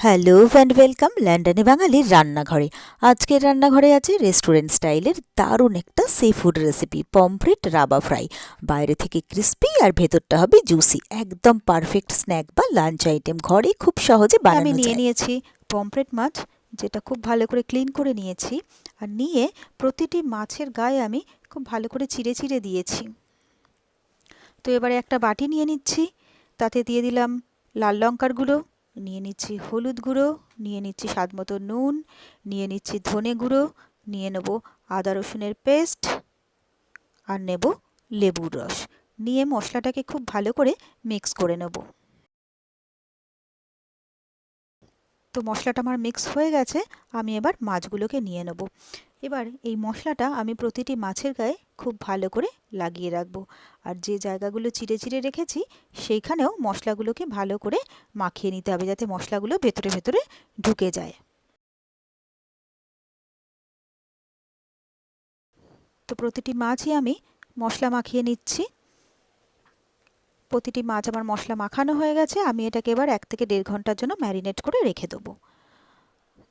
Hello and welcome লন্ডনে বাঙালির রান্নাঘরে। আজকের রান্নাঘরে আছে রেস্টুরেন্ট স্টাইলের দারুণ একটা sea food recipe pomfret rava fry বাইরে থেকে ক্রিস্পি আর ভেতরটা হবে জুসি একদম পারফেক্ট স্ন্যাক বা লাঞ্চ আইটেম ঘরে খুব সহজে আমি নিয়ে নিয়েছি পমফ্রেট মাছ যেটা খুব ভালো করে ক্লিন করে নিয়েছি। আর নিয়ে প্রতিটি মাছের গায়ে আমি খুব ভালো করে চিড়ে চিড়ে দিয়েছি। তো এবারে একটা বাটি নিয়ে নিচ্ছি তাতে দিয়ে দিলাম লাল লঙ্কার গুঁড়ো নিয়ে নিচ্ছি হলুদ গুঁড়ো, নিয়ে নিচ্ছি স্বাদ মতো নুন, নিয়ে নিচ্ছি ধনে গুঁড়ো, নিয়ে নেব আদা রসুনের পেস্ট আর নেব লেবুর রস। নিয়ে মশলাটাকে খুব ভালো করে মিক্স করে নেব। তো মশলাটা আমার মিক্স হয়ে গেছে, আমি এবার মাছগুলোকে নিয়ে নেব। এবার এই মশলাটা আমি প্রতিটি মাছের গায়ে খুব ভালো করে লাগিয়ে রাখব। আর যে জায়গাগুলো চিড়ে চিড়ে রেখেছি, সেইখানেও মশলাগুলোকে ভালো করে মাখিয়ে নিতে হবে যাতে মশলাগুলো ভেতরে ভেতরে ঢুকে যায়। তো প্রতিটি মাছই আমি মশলা মাখিয়ে নিচ্ছি। প্রতিটি মাছ আমার মশলা মাখানো হয়ে গেছে, আমি এটাকে এবার এক থেকে দেড় ঘণ্টার জন্য ম্যারিনেট করে রেখে দেবো।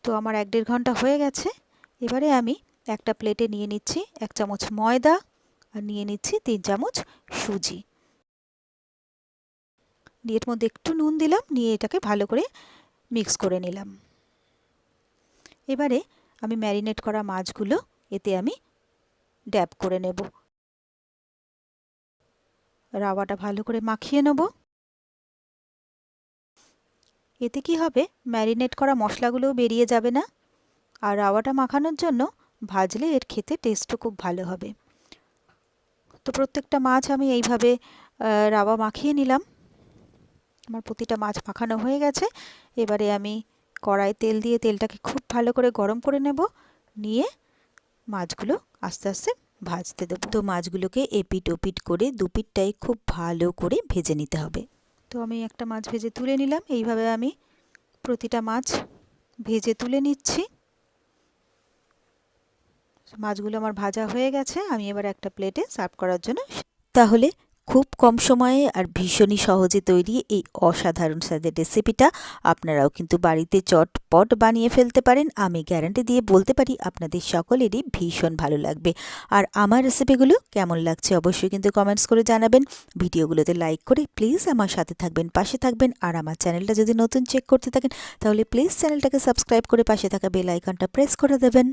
তো আমার এক দেড় ঘণ্টা হয়ে গেছে, এবারে আমি একটা প্লেটে নিয়ে নিচ্ছি এক চামচ ময়দা আর নিয়ে নিচ্ছি তিন চামচ সুজি। দিয়ে এর মধ্যে একটু নুন দিলাম, নিয়ে এটাকে ভালো করে মিক্স করে নিলাম। এবারে আমি ম্যারিনেট করা মাছগুলো এতে আমি ড্যাব করে নেব। রাওয়াটা ভালো করে মাখিয়ে নেব। এতে কি হবে? ম্যারিনেট করা মশলাগুলোও বেরিয়ে যাবে না। আর রাওয়াটা মাখানোর জন্য ভাজলে এর খেতে টেস্টও খুব ভালো হবে। তো প্রত্যেকটা মাছ আমি এইভাবে রাওয়া মাখিয়ে নিলাম। আমার প্রতিটা মাছ মাখানো হয়ে গেছে। এবারে আমি কড়াই তেল দিয়ে তেলটাকে খুব ভালো করে গরম করে নেব। নিয়ে মাছগুলো আস্তে আস্তে ভাজতে দেবো। তো মাছগুলোকে এপিট ওপিট করে দুপিটটাই খুব ভালো করে ভেজে নিতে হবে। তো আমি একটা মাছ ভেজে তুলে নিলাম। এইভাবে আমি প্রতিটা মাছ ভেজে তুলে নিচ্ছি। মাছগুলো আমার ভাজা হয়ে গেছে। আমি এবার একটা প্লেটে সার্ভ করার জন্য তাহলে খুব কম সময়ে আর ভীষণই সহজে তৈরি এই অসাধারণ স্বাদের রেসিপিটা। আপনারাও কিন্তু বাড়িতে চটপট বানিয়ে ফেলতে পারেন। আমি গ্যারান্টি দিয়ে বলতে পারি আপনাদের সকলেরই ভীষণ ভালো লাগবে। আর আমার রেসিপিগুলো কেমন লাগছে অবশ্যই কিন্তু কমেন্টস করে জানাবেন। ভিডিওগুলোতে লাইক করে প্লিজ আমার সাথে থাকবেন, পাশে থাকবেন। আর আমার চ্যানেলটা যদি নতুন চেক করতে থাকেন তাহলে প্লিজ চ্যানেলটাকে সাবস্ক্রাইব করে পাশে থাকা বেল আইকনটা প্রেস করে দেবেন।